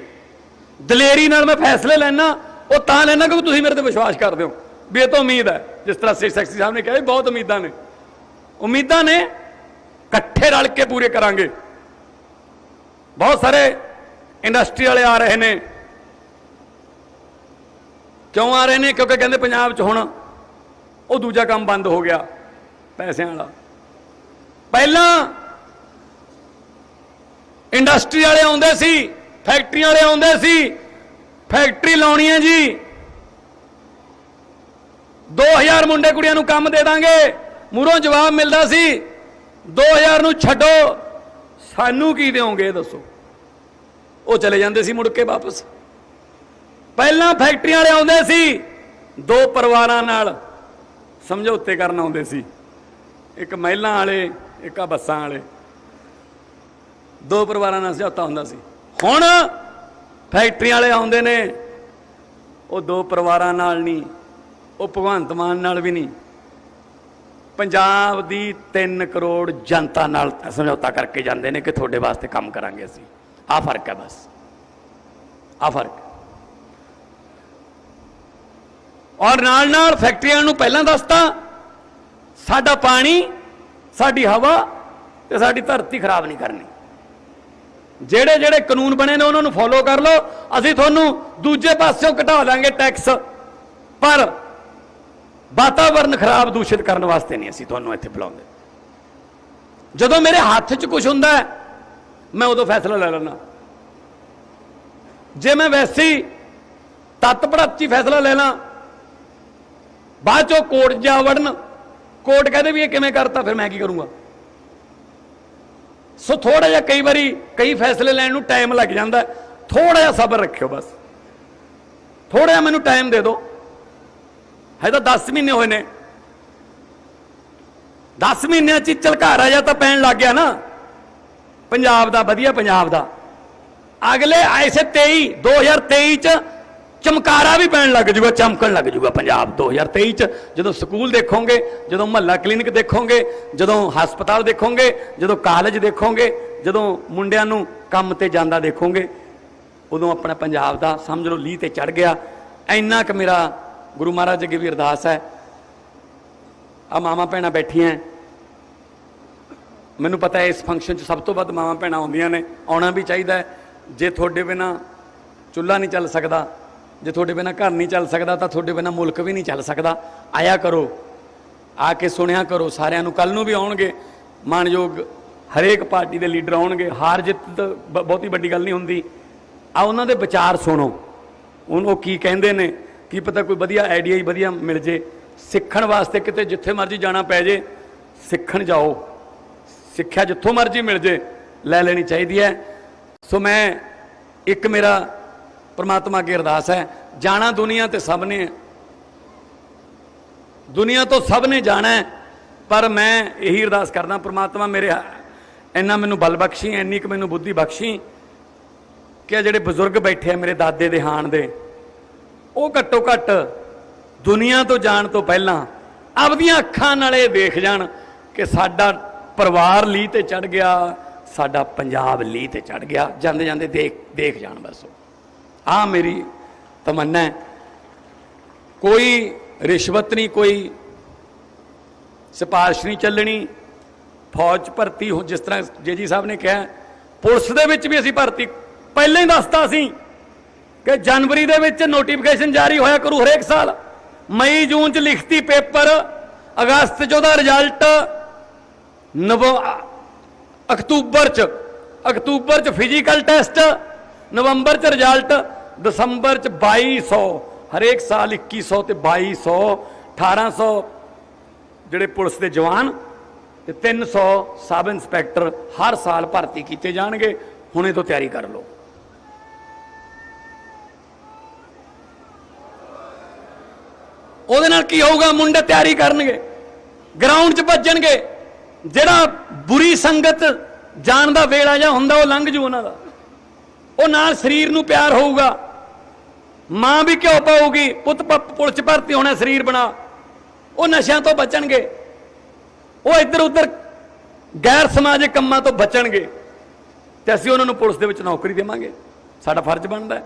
Speaker 4: ਦਲੇਰੀ ਨਾਲ ਮੈਂ ਫੈਸਲੇ ਲੈਣਾ ਉਹ ਤਾਂ ਲੈਣਾ ਕਿਉਂਕਿ ਤੁਸੀਂ ਮੇਰੇ ਤੇ ਵਿਸ਼ਵਾਸ ਕਰਦੇ ਹੋ। ਵੀ ਇਹ ਤਾਂ ਉਮੀਦ ਹੈ। ਜਿਸ ਤਰ੍ਹਾਂ ਸੇ ਸੈਕਸੀ ਸਾਹਿਬ ਨੇ ਕਿਹਾ ਵੀ ਬਹੁਤ ਉਮੀਦਾਂ ਨੇ। ਉਮੀਦਾਂ ਨੇ, ਇਕੱਠੇ ਰਲ ਕੇ ਪੂਰੇ ਕਰਾਂਗੇ। ਬਹੁਤ ਸਾਰੇ ਇੰਡਸਟਰੀ ਵਾਲੇ ਆ ਰਹੇ ਨੇ। ਕਿਉਂ ਆ ਰਹੇ ਨੇ? ਕਿਉਂਕਿ ਕਹਿੰਦੇ ਪੰਜਾਬ 'ਚ ਹੁਣ ਉਹ ਦੂਜਾ ਕੰਮ ਬੰਦ ਹੋ ਗਿਆ, ਪੈਸਿਆਂ ਵਾਲਾ। ਪਹਿਲਾਂ ਇੰਡਸਟਰੀ ਵਾਲੇ ਆਉਂਦੇ ਸੀ ਫੈਕਟਰੀ ਵਾਲੇ ਆਉਂਦੇ ਸੀ। ਫੈਕਟਰੀ ਲਾਉਣੀ ਹੈ ਜੀ। 2000 ਮੁੰਡੇ ਕੁੜੀਆਂ ਨੂੰ ਕੰਮ ਦੇ ਦਾਂਗੇ। ਮੂਰੋਂ ਜਵਾਬ ਮਿਲਦਾ ਸੀ 2000 ਨੂੰ ਛੱਡੋ। ਸਾਨੂੰ ਕੀ ਦਿਓਗੇ, ਇਹ ਦੱਸੋ। ਉਹ ਚਲੇ ਜਾਂਦੇ ਸੀ ਮੁੜ ਕੇ ਵਾਪਸ। ਪਹਿਲਾਂ ਫੈਕਟਰੀਆਂ ਵਾਲੇ ਆਉਂਦੇ ਸੀ, ਦੋ ਪਰਿਵਾਰਾਂ ਨਾਲ ਸਮਝੌਤੇ ਕਰਨ ਆਉਂਦੇ ਸੀ। ਇੱਕ ਮਹਿਲਾਂ ਵਾਲੇ, ਇੱਕ ਆ ਬੱਸਾਂ ਵਾਲੇ। ਦੋ ਪਰਿਵਾਰਾਂ ਨਾਲ ਸਮਝੌਤਾ ਹੁੰਦਾ ਸੀ। ਹੁਣ ਫੈਕਟਰੀਆਂ ਵਾਲੇ ਆਉਂਦੇ ਨੇ, ਉਹ ਦੋ ਪਰਿਵਾਰਾਂ ਨਾਲ ਨਹੀਂ। ਉਹ ਭਗਵੰਤ ਮਾਨ ਨਾਲ ਵੀ ਨਹੀਂ। ਪੰਜਾਬ ਦੀ 3 ਕਰੋੜ ਜਨਤਾ ਨਾਲ ਸਮਝੌਤਾ ਕਰਕੇ ਜਾਂਦੇ ਨੇ ਕਿ ਤੁਹਾਡੇ ਵਾਸਤੇ ਕੰਮ ਕਰਾਂਗੇ ਅਸੀਂ। ਆਹ ਫ਼ਰਕ ਹੈ ਬਸ। ਆਹ ਫ਼ਰਕ। ਔਰ ਨਾਲ ਨਾਲ ਫੈਕਟਰੀਆਂ ਨੂੰ ਪਹਿਲਾਂ ਦੱਸਤਾ, ਸਾਡਾ ਪਾਣੀ, ਸਾਡੀ ਹਵਾ ਤੇ ਸਾਡੀ ਧਰਤੀ ਖਰਾਬ ਨਹੀਂ ਕਰਨੀ। ਜਿਹੜੇ ਜਿਹੜੇ ਕਾਨੂੰਨ ਬਣੇ ਨੇ ਉਹਨਾਂ ਨੂੰ ਫੋਲੋ ਕਰ ਲਓ। ਅਸੀਂ ਤੁਹਾਨੂੰ ਦੂਜੇ ਪਾਸਿਓਂ ਘਟਾ ਦਾਂਗੇ ਟੈਕਸ ਪਰ ਵਾਤਾਵਰਨ ਖਰਾਬ ਦੂਸ਼ਿਤ ਕਰਨ ਵਾਸਤੇ ਨਹੀਂ ਅਸੀਂ ਤੁਹਾਨੂੰ ਇੱਥੇ ਬੁਲਾਉਂਦੇ। ਜਦੋਂ ਮੇਰੇ ਹੱਥ 'ਚ ਕੁਝ ਹੁੰਦਾ ਮੈਂ ਉਦੋਂ ਫੈਸਲਾ ਲੈ ਲੈਣਾ ਜੇ ਮੈਂ ਵੈਸੇ ਹੀ ਤੱਤ ਪੜਾਚੀ ਫੈਸਲਾ ਲੈ ਲਾਂ, ਬਾਅਦ ਚੋਂ ਕੋਰਟ ਜਾ ਵੜਨ ਕੋਰਟ ਕਹਿੰਦੇ ਵੀ ਇਹ ਕਿਵੇਂ ਕਰਤਾ, ਫਿਰ ਮੈਂ ਕੀ ਕਰੂੰਗਾ? ਸੋ ਥੋੜਾ ਜਿਹਾ ਕਈ ਵਾਰੀ ਕਈ ਫੈਸਲੇ ਲੈਣ ਨੂੰ ਟਾਈਮ ਲੱਗ ਜਾਂਦਾ। ਥੋੜਾ ਜਿਹਾ ਸਬਰ ਰੱਖਿਓ ਬਸ। ਥੋੜਾ ਜਿਹਾ ਮੈਨੂੰ ਟਾਈਮ ਦੇ ਦਿਓ। ਹੈ ਤਾਂ 10 ਮਹੀਨੇ ਹੋਏ ਨੇ। 10 ਮਹੀਨਿਆਂ ਚ ਝਲਕਾਰਾ ਜਾਂ ਤਾਂ ਪੈਣ ਲੱਗ ਗਿਆ ਨਾ। ਪੰਜਾਬ ਦਾ, ਵਧੀਆ ਪੰਜਾਬ ਦਾ। ਅਗਲੇ ਐਸੇ 23 2023 ਚ ਚਮਕਾਰਾ ਵੀ ਪੈਣ ਲੱਗ ਜੂਗਾ, ਚਮਕਣ ਲੱਗ ਜੂਗਾ ਪੰਜਾਬ 2023 ਚ। ਜਦੋਂ ਸਕੂਲ ਦੇਖੋਗੇ, ਜਦੋਂ ਮਹੱਲਾ ਕਲੀਨਿਕ ਦੇਖੋਗੇ, ਜਦੋਂ ਹਸਪਤਾਲ ਦੇਖੋਗੇ, ਜਦੋਂ ਕਾਲਜ ਦੇਖੋਗੇ, ਜਦੋਂ ਮੁੰਡਿਆਂ ਨੂੰ ਕੰਮ ਤੇ ਜਾਂਦਾ ਦੇਖੋਗੇ, ਉਦੋਂ ਆਪਣਾ ਪੰਜਾਬ ਦਾ ਸਮਝ ਲਓ ਲੀਹ ਤੇ ਚੜ ਗਿਆ। ਇੰਨਾ ਕਿ ਮੇਰਾ ਗੁਰੂ ਮਹਾਰਾਜ ਅੱਗੇ ਵੀ ਅਰਦਾਸ ਹੈ। ਆ ਮਾਮਾ ਭੈਣਾਂ ਬੈਠੀਆਂ ਮੈਨੂੰ ਪਤਾ ਹੈ ਇਸ ਫੰਕਸ਼ਨ 'ਚ ਸਭ ਤੋਂ ਵੱਧ ਮਾਵਾਂ ਭੈਣਾਂ ਆਉਂਦੀਆਂ ਨੇ। ਆਉਣਾ ਵੀ ਚਾਹੀਦਾ ਜੇ ਤੁਹਾਡੇ ਬਿਨਾ ਚੁੱਲ੍ਹਾ ਨਹੀਂ ਚੱਲ ਸਕਦਾ, ਜੇ ਤੁਹਾਡੇ ਬਿਨਾ ਘਰ ਨਹੀਂ ਚੱਲ ਸਕਦਾ, ਤਾਂ ਤੁਹਾਡੇ ਬਿਨਾ ਮੁਲਕ ਵੀ ਨਹੀਂ ਚੱਲ ਸਕਦਾ। ਆਇਆ ਕਰੋ। ਆ ਕੇ ਸੁਣਿਆ ਕਰੋ। ਸਾਰਿਆਂ ਨੂੰ ਕੱਲ ਨੂੰ ਵੀ ਆਉਣਗੇ। ਮਾਨਯੋਗ ਹਰੇਕ ਪਾਰਟੀ ਦੇ ਲੀਡਰ ਆਉਣਗੇ। ਹਾਰ ਜਿੱਤ ਤਾਂ ਬ- ਬਹੁਤੀ ਵੱਡੀ ਗੱਲ ਨਹੀਂ ਹੁੰਦੀ। ਆ ਉਹਨਾਂ ਦੇ ਵਿਚਾਰ ਸੁਣੋ। ਉਹਨ ਉਹ ਕੀ ਕਹਿੰਦੇ ਨੇ? ਕੀ ਪਤਾ ਕੋਈ ਵਧੀਆ ਆਈਡੀਆ ਹੀ ਵਧੀਆ ਮਿਲ ਜੇ। ਸਿੱਖਣ ਵਾਸਤੇ ਕਿਤੇ ਜਿੱਥੇ ਮਰਜ਼ੀ ਜਾਣਾ ਪੈ ਜੇ, ਸਿੱਖਣ ਜਾਓ। ਸਿੱਖਿਆ ਜਿੱਥੋਂ ਮਰਜ਼ੀ ਮਿਲ ਜੇ, ਲੈ ਲੈਣੀ ਚਾਹੀਦੀ ਹੈ। ਸੋ ਮੈਂ ਇੱਕ ਮੇਰਾ ਪਰਮਾਤਮਾ ਅੱਗੇ ਅਰਦਾਸ ਹੈ, ਜਾਣਾ ਦੁਨੀਆ ਤੇ ਸਭ ਨੇ। ਦੁਨੀਆ ਤੋਂ ਸਭ ਨੇ ਜਾਣਾ ਪਰ ਮੈਂ ਇਹੀ ਅਰਦਾਸ ਕਰਦਾ, ਪ੍ਰਮਾਤਮਾ ਮੇਰੇ ਇੰਨਾ ਮੈਨੂੰ ਬਲ ਬਖਸ਼ੀ, ਇੰਨੀ ਕੁ ਮੈਨੂੰ ਬੁੱਧੀ ਬਖਸ਼ੀ ਕਿ ਜਿਹੜੇ ਬਜ਼ੁਰਗ ਬੈਠੇ ਆ ਮੇਰੇ ਦਾਦੇ ਦੇ ਹਾਣ ਦੇ ਉਹ ਘੱਟੋ ਘੱਟ ਦੁਨੀਆ ਤੋਂ ਜਾਣ ਤੋਂ ਪਹਿਲਾਂ ਆਪਦੀਆਂ ਅੱਖਾਂ ਨਾਲ ਇਹ ਦੇਖ ਜਾਣ ਕਿ ਸਾਡਾ ਪਰਿਵਾਰ ਲੀ ਤੇ ਚੜ ਗਿਆ, ਸਾਡਾ ਪੰਜਾਬ ਲੀ ਤੇ ਚੜ ਗਿਆ। ਜਾਂਦੇ ਜਾਂਦੇ ਦੇਖ ਦੇਖ ਜਾਣ ਬਸ ਆ ਮੇਰੀ ਤਮੰਨਾ ਹੈ। ਕੋਈ ਰਿਸ਼ਵਤ ਨਹੀਂ, ਕੋਈ ਸਿਫਾਰਿਸ਼ ਨਹੀਂ ਚੱਲਣੀ। ਫੌਜ 'ਚ ਭਰਤੀ ਹੋ, ਜਿਸ ਤਰ੍ਹਾਂ ਜੇ ਜੀ ਸਾਹਿਬ ਨੇ ਕਿਹਾ, ਪੁਲਿਸ ਦੇ ਵਿੱਚ ਵੀ ਅਸੀਂ ਭਰਤੀ। ਪਹਿਲਾਂ ਹੀ ਦੱਸਤਾ ਸੀ ਕਿ ਜਨਵਰੀ ਦੇ ਵਿੱਚ ਨੋਟੀਫਿਕੇਸ਼ਨ ਜਾਰੀ ਹੋਇਆ ਕਰੂ ਹਰੇਕ ਸਾਲ। ਮਈ, ਜੂਨ 'ਚ ਲਿਖਤੀ ਪੇਪਰ, ਅਗਸਤ 'ਚ ਉਹਦਾ ਰਿਜ਼ਲਟ ਨਵ ਅਕਤੂਬਰ 'ਚ ਅਕਤੂਬਰ 'ਚ ਫਿਜ਼ੀਕਲ ਟੈਸਟ ਨਵੰਬਰ 'ਚ ਰਿਜ਼ਲਟ ਦਸੰਬਰ 'ਚ 2200 ਹਰੇਕ ਸਾਲ 2100 ਤੇ 2200 1800 ਜਿਹੜੇ ਪੁਲਿਸ ਦੇ ਜਵਾਨ ਤੇ 300 ਸਬ ਇੰਸਪੈਕਟਰ ਹਰ ਸਾਲ ਭਰਤੀ ਕੀਤੇ ਜਾਣਗੇ। ਹੁਣੇ ਤੋਂ ਤਿਆਰੀ ਕਰ ਲਓ। ਉਹਦੇ ਨਾਲ ਕੀ ਹੋਊਗਾ? ਮੁੰਡੇ ਤਿਆਰੀ ਕਰਨਗੇ। ਗਰਾਊਂਡ 'ਚ ਭੱਜਣਗੇ। ਜਿਹੜਾ ਬੁਰੀ ਸੰਗਤ ਜਾਣ ਦਾ ਵੇਲਾ ਜਾਂ ਹੁੰਦਾ, ਉਹ ਲੰਘ ਜੂ ਉਹਨਾਂ ਦਾ। ਉਹ ਨਾਲ ਸਰੀਰ ਨੂੰ ਪਿਆਰ ਹੋਊਗਾ। ਮਾਂ ਵੀ ਕਿਉਂ ਪਾਊਗੀ। ਪੁੱਤ ਪ- 'ਚ ਭਰਤੀ ਹੋਣਾ, ਸਰੀਰ ਬਣਾ। ਉਹ ਨਸ਼ਿਆਂ ਤੋਂ ਬਚਣਗੇ। ਉਹ ਇੱਧਰ ਉੱਧਰ ਗੈਰ ਸਮਾਜਿਕ ਕੰਮਾਂ ਤੋਂ ਬਚਣਗੇ। ਤੇ ਅਸੀਂ ਉਹਨਾਂ ਨੂੰ ਪੁਲਿਸ ਦੇ ਵਿੱਚ ਨੌਕਰੀ ਦੇਵਾਂਗੇ। ਸਾਡਾ ਫਰਜ਼ ਬਣਦਾ।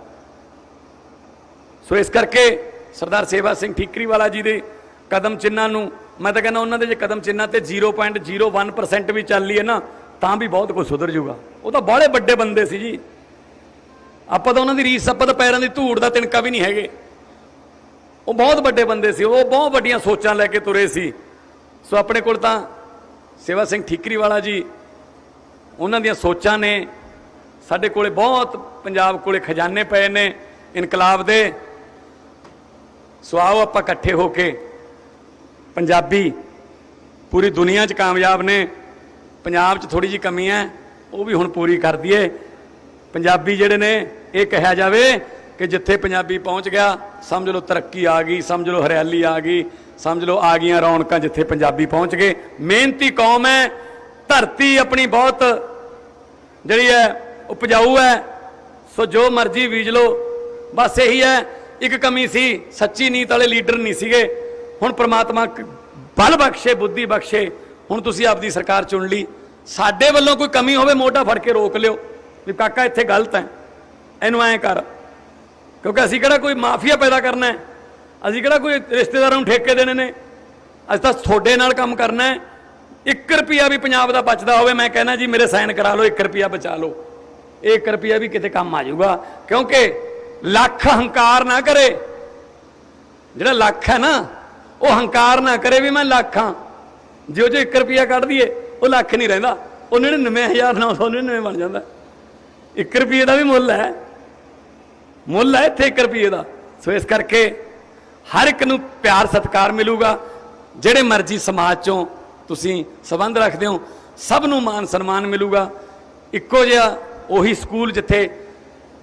Speaker 4: ਸੋ ਇਸ ਕਰਕੇ ਸਰਦਾਰ ਸੇਵਾ ਸਿੰਘ ਠੀਕਰੀ ਵਾਲਾ ਜੀ ਦੇ ਕਦਮ ਚਿੰਨਾਂ ਨੂੰ, ਮੈਂ ਤਾਂ ਕਹਿੰਦਾ ਉਹਨਾਂ ਦੇ ਜੇ ਕਦਮ ਚਿੰਨਾਂ ਤੇ 0.01% ਵੀ ਚੱਲ ਲਈ ਹੈ ਨਾ, ਤਾਂ ਵੀ ਬਹੁਤ ਕੁਝ ਸੁਧਰ ਜਾਊਗਾ। ਉਹ ਤਾਂ ਬਾਹਲੇ ਵੱਡੇ ਬੰਦੇ ਸੀ ਜੀ। ਆਪਾਂ ਤਾਂ ਉਹਨਾਂ ਦੀ ਰੀਸ, ਆਪਾਂ ਤਾਂ ਪੈਰਾਂ ਦੀ ਧੂੜ ਦਾ ਤਿਣਕਾ ਵੀ ਨਹੀਂ ਹੈਗੇ। ਉਹ ਬਹੁਤ ਵੱਡੇ ਬੰਦੇ ਸੀ, ਉਹ ਬਹੁਤ ਵੱਡੀਆਂ ਸੋਚਾਂ ਲੈ ਕੇ ਤੁਰੇ ਸੀ। ਸੋ ਆਪਣੇ ਕੋਲ ਤਾਂ ਸੇਵਾ ਸਿੰਘ ਠੀਕਰੀ ਵਾਲਾ ਜੀ, ਉਹਨਾਂ ਦੀਆਂ ਸੋਚਾਂ ਨੇ। ਸਾਡੇ ਕੋਲੇ ਬਹੁਤ ਪੰਜਾਬ ਕੋਲੇ ਖਜ਼ਾਨੇ ਪਏ ਨੇ ਇਨਕਲਾਬ ਦੇ। ਸੋ ਆਓ ਆਪਾਂ ਇਕੱਠੇ ਹੋ ਕੇ ਪੰਜਾਬੀ ਪੂਰੀ ਦੁਨੀਆ 'ਚ ਕਾਮਯਾਬ ਨੇ, ਪੰਜਾਬ 'ਚ ਥੋੜੀ ਜੀ ਕਮੀ ਹੈ, ਉਹ ਵੀ ਹੁਣ ਪੂਰੀ ਕਰ ਦਈਏ। ਪੰਜਾਬੀ ਜਿਹੜੇ ਨੇ, ਇਹ ਕਿਹਾ ਜਾਵੇ ਕਿ ਜਿੱਥੇ ਪੰਜਾਬੀ ਪਹੁੰਚ ਗਿਆ, ਸਮਝ ਲਓ ਤਰੱਕੀ ਆ ਗਈ, ਸਮਝ ਲਓ ਹਰਿਆਲੀ ਆ ਗਈ, ਸਮਝ ਲਓ ਆ ਗਈਆਂ ਰੌਣਕਾਂ ਜਿੱਥੇ ਪੰਜਾਬੀ ਪਹੁੰਚ ਗਏ। ਮਿਹਨਤੀ ਕੌਮ ਹੈ, ਧਰਤੀ ਆਪਣੀ ਬਹੁਤ ਜਿਹੜੀ ਹੈ, ਉਪਜਾਊ ਹੈ। ਸੋ ਜੋ ਮਰਜ਼ੀ ਬੀਜ ਲਓ, ਬਸ ਇਹੀ ਹੈ ਇੱਕ ਕਮੀ ਸੀ, ਸੱਚੀ ਨੀਤ ਵਾਲੇ ਲੀਡਰ ਨਹੀਂ ਸੀਗੇ। ਹੁਣ ਪ੍ਰਮਾਤਮਾ ਬਲ ਬਖਸ਼ੇ, ਬੁੱਧੀ ਬਖਸ਼ੇ, ਹੁਣ ਤੁਸੀਂ ਆਪਦੀ ਸਰਕਾਰ ਚੁਣ ਲਈ। ਸਾਡੇ ਵੱਲੋਂ ਕੋਈ ਕਮੀ ਹੋਵੇ, ਮੋਢਾ ਫੜ ਕੇ ਰੋਕ ਲਿਓ। ਵੀ ਕਾਕਾ, ਇੱਥੇ ਗਲਤ ਹੈ। ਇਹਨੂੰ ਐਂ ਕਰ। ਕਿਉਂਕਿ ਅਸੀਂ ਕਿਹੜਾ ਕੋਈ ਮਾਫੀਆ ਪੈਦਾ ਕਰਨਾ ਹੈ? ਅਸੀਂ ਕਿਹੜਾ ਕੋਈ ਰਿਸ਼ਤੇਦਾਰਾਂ ਨੂੰ ਠੇਕੇ ਦੇਣੇ ਨੇ? ਅਸੀਂ ਤਾਂ ਤੁਹਾਡੇ ਨਾਲ ਕੰਮ ਕਰਨਾ ਹੈ। 1 ਰੁਪਿਆ ਵੀ ਪੰਜਾਬ ਦਾ ਬਚਦਾ ਹੋਵੇ, ਮੈਂ ਕਹਿੰਦਾ ਜੀ, ਮੇਰੇ ਸਾਈਨ ਕਰਾ ਲਓ 1 ਰੁਪਿਆ ਬਚਾ ਲਓ। 1 ਰੁਪਿਆ ਵੀ ਕਿਤੇ ਕੰਮ ਆ ਜਾਊਗਾ। ਕਿਉਂਕਿ ਲੱਖ ਹੰਕਾਰ ਨਾ ਕਰੇ। ਜਿਹੜਾ ਲੱਖ ਹੈ ਨਾ, ਉਹ ਹੰਕਾਰ ਨਾ ਕਰੇ ਵੀ ਮੈਂ ਲੱਖ ਹਾਂ। ਜੇ ਉਹ 'ਚੋਂ 1 ਰੁਪਿਆ ਕੱਢ ਦਈਏ, ਉਹ ਲੱਖ ਨਹੀਂ ਰਹਿੰਦਾ। ਉਹ 99999 ਬਣ ਜਾਂਦਾ। 1 ਰੁਪਏ ਦਾ ਵੀ ਮੁੱਲ ਹੈ। ਮੁੱਲ ਹੈ ਇੱਥੇ 1 ਰੁਪਏ ਦਾ। ਸੋ ਇਸ ਕਰਕੇ ਹਰ ਇੱਕ ਨੂੰ ਪਿਆਰ, ਸਤਿਕਾਰ ਮਿਲੂਗਾ। ਜਿਹੜੇ ਮਰਜ਼ੀ ਸਮਾਜ ਚੋਂ ਤੁਸੀਂ ਸਬੰਧ ਰੱਖਦੇ ਹੋ, ਸਭ ਨੂੰ ਮਾਨ ਸਨਮਾਨ ਮਿਲੂਗਾ। ਇੱਕੋ ਜਿਹਾ ਉਹੀ ਸਕੂਲ ਜਿੱਥੇ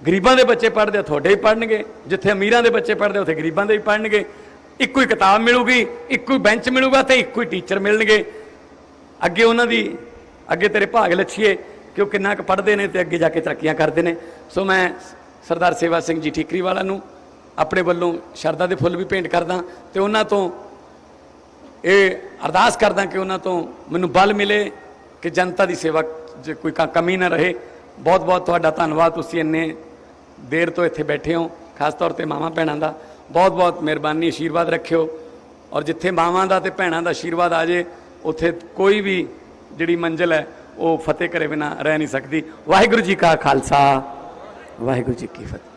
Speaker 4: ਗਰੀਬਾਂ ਦੇ ਬੱਚੇ ਪੜ੍ਹਦੇ ਆ, ਤੁਹਾਡੇ ਹੀ ਪੜ੍ਹਨਗੇ। ਜਿੱਥੇ ਅਮੀਰਾਂ ਦੇ ਬੱਚੇ ਪੜ੍ਹਦੇ ਉੱਥੇ ਗਰੀਬਾਂ ਦੇ ਵੀ ਪੜ੍ਹਨਗੇ। ਇੱਕੋ ਹੀ ਕਿਤਾਬ ਮਿਲੂਗੀ, ਇੱਕੋ ਹੀ ਬੈਂਚ ਮਿਲੂਗਾ ਤੇ ਇੱਕੋ ਹੀ ਟੀਚਰ ਮਿਲਣਗੇ। ਅੱਗੇ ਉਹਨਾਂ ਦੀ, ਅੱਗੇ ਤੇਰੇ ਭਾਗ ਲੱਛੀਏ ਕਿ ਉਹ ਕਿੰਨਾ ਕੁ ਪੜ੍ਹਦੇ ਨੇ ਤੇ ਅੱਗੇ ਜਾ ਕੇ ਤਰੱਕੀਆਂ ਕਰਦੇ ਨੇ। ਸੋ ਮੈਂ ਸਰਦਾਰ ਸੇਵਾ ਸਿੰਘ ਜੀ ਠੀਕਰੀ ਵਾਲਾ ਨੂੰ ਆਪਣੇ ਵੱਲੋਂ ਸ਼ਰਧਾ ਦੇ ਫੁੱਲ ਵੀ ਭੇਂਟ ਕਰਦਾ ਤੇ ਉਹਨਾਂ ਤੋਂ ਇਹ ਅਰਦਾਸ ਕਰਦਾ ਕਿ ਉਹਨਾਂ ਤੋਂ ਮੈਨੂੰ ਬਲ ਮਿਲੇ ਕਿ ਜਨਤਾ ਦੀ ਸੇਵਾ 'ਚ ਕੋਈ ਕਮੀ ਨਾ ਰਹੇ। ਬਹੁਤ ਬਹੁਤ ਤੁਹਾਡਾ ਧੰਨਵਾਦ, ਤੁਸੀਂ ਇੰਨੇ ਦੇਰ ਤੋਂ ਇੱਥੇ ਬੈਠੇ ਹੋ, ਖਾਸ ਤੌਰ ਤੇ ਮਾਵਾਂ ਭੈਣਾਂ ਦਾ। ਬਹੁਤ ਬਹੁਤ ਮਿਹਰਬਾਨੀ ਆਸ਼ੀਰਵਾਦ ਰੱਖਿਓ। ਔਰ ਜਿੱਥੇ ਮਾਵਾਂ ਦਾ ਤੇ ਭੈਣਾਂ ਦਾ ਆਸ਼ੀਰਵਾਦ ਆ ਜੇ, ਉੱਥੇ ਕੋਈ ਵੀ ਜਿਹੜੀ ਮੰਜ਼ਿਲ ਹੈ, ਉਹ ਫਤਿਹ ਕਰੇ ਬਿਨਾ ਰਹਿ ਨਹੀਂ ਸਕਦੀ। ਵਾਹਿਗੁਰੂ ਜੀ ਕਾ ਖਾਲਸਾ, ਵਾਹਿਗੁਰੂ ਜੀ ਕੀ ਫਤਿਹ।